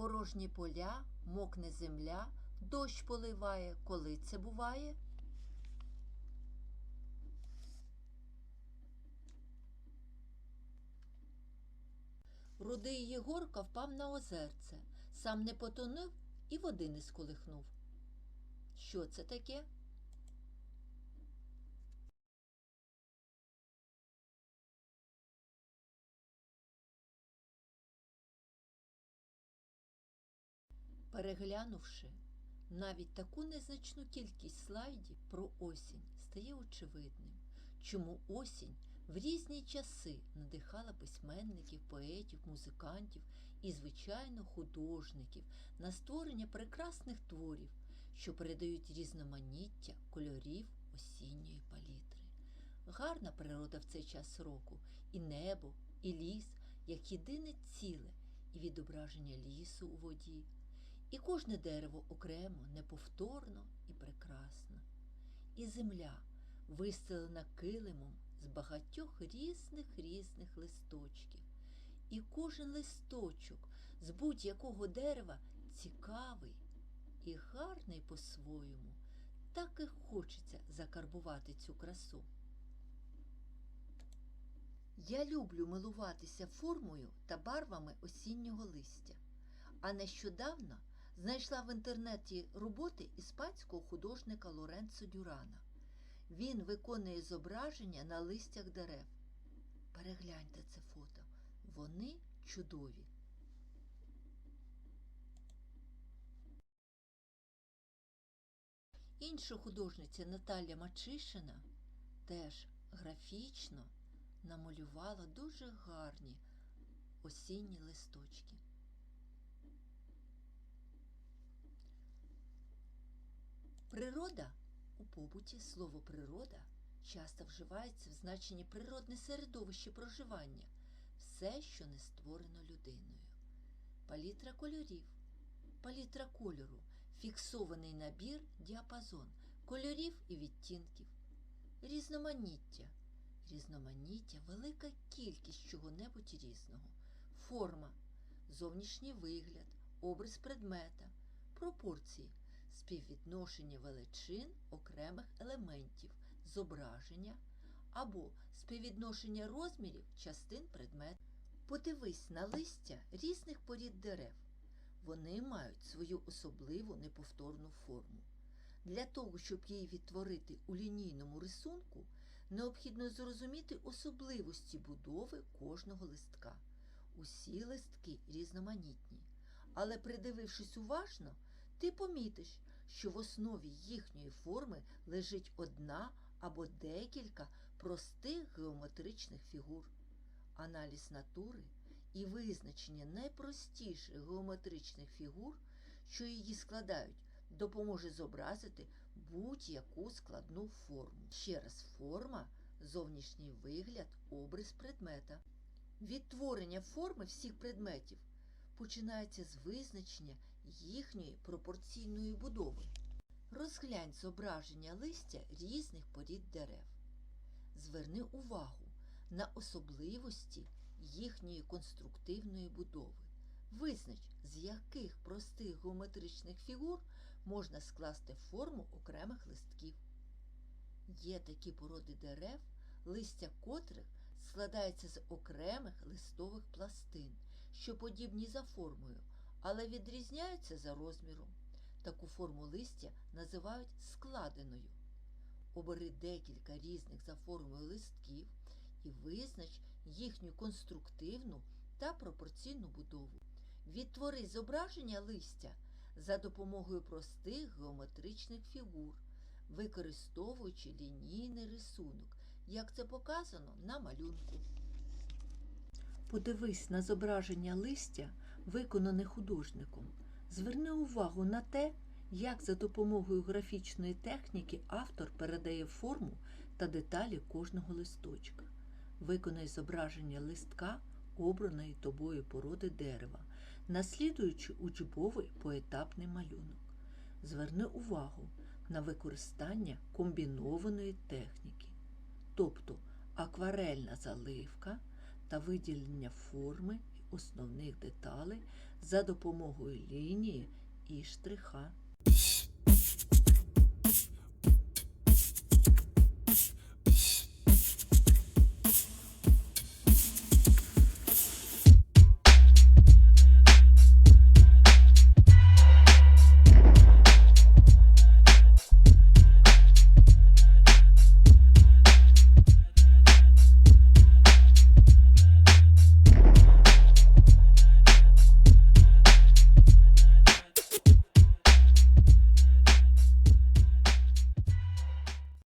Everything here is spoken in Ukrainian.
Порожні поля, мокне земля, дощ поливає, коли це буває? Рудий Єгорка впав на озерце, сам не потонув і води не сколихнув. Що це таке? Переглянувши навіть таку незначну кількість слайдів про осінь, стає очевидним, чому осінь в різні часи надихала письменників, поетів, музикантів і, звичайно, художників на створення прекрасних творів, що передають різноманіття кольорів осінньої палітри. Гарна природа в цей час року, і небо, і ліс, як єдине ціле, і відображення лісу у воді, і кожне дерево окремо, неповторно і прекрасно, і земля, вистелена килимом з багатьох різних різних листочків, і кожен листочок з будь-якого дерева цікавий і гарний по-своєму. Так і хочеться закарбувати цю красу. Я люблю милуватися формою та барвами осіннього листя, а нещодавно знайшла в інтернеті роботи іспанського художника Лоренцо Дюрана. Він виконує зображення на листях дерев. Перегляньте це фото. Вони чудові. Інша художниця Наталя Мачишина теж графічно намалювала дуже гарні осінні листочки. Природа. У побуті слово природа часто вживається в значенні природне середовище проживання, все, що не створено людиною. Палітра кольорів, палітра кольору, фіксований набір, діапазон, кольорів і відтінків, різноманіття, різноманіття, велика кількість чого-небудь різного, форма, зовнішній вигляд, образ предмета, пропорції співвідношення величин окремих елементів зображення або співвідношення розмірів частин предмету. Подивись на листя різних порід дерев. Вони мають свою особливу неповторну форму. Для того, щоб її відтворити у лінійному рисунку, необхідно зрозуміти особливості будови кожного листка. Усі листки різноманітні, але придивившись уважно, ти помітиш, що в основі їхньої форми лежить одна або декілька простих геометричних фігур. Аналіз натури і визначення найпростіших геометричних фігур, що її складають, допоможе зобразити будь-яку складну форму. Ще раз форма, зовнішній вигляд, образ предмета. Відтворення форми всіх предметів починається з визначення їхньої пропорційної будови. Розглянь зображення листя різних порід дерев. Зверни увагу на особливості їхньої конструктивної будови. Визнач, з яких простих геометричних фігур можна скласти форму окремих листків. Є такі породи дерев, листя котрих складається з окремих листових пластин, що подібні за формою, але відрізняються за розміром. Таку форму листя називають складеною. Обери декілька різних за формою листків і визнач їхню конструктивну та пропорційну будову. Відтвори зображення листя за допомогою простих геометричних фігур, використовуючи лінійний рисунок, як це показано на малюнку. Подивись на зображення листя, виконане художником. Зверни увагу на те, як за допомогою графічної техніки автор передає форму та деталі кожного листочка. Виконай зображення листка обраної тобою породи дерева, наслідуючи учбовий поетапний малюнок. Зверни увагу на використання комбінованої техніки, тобто акварельна заливка та виділення форми основних деталей за допомогою лінії і штриха.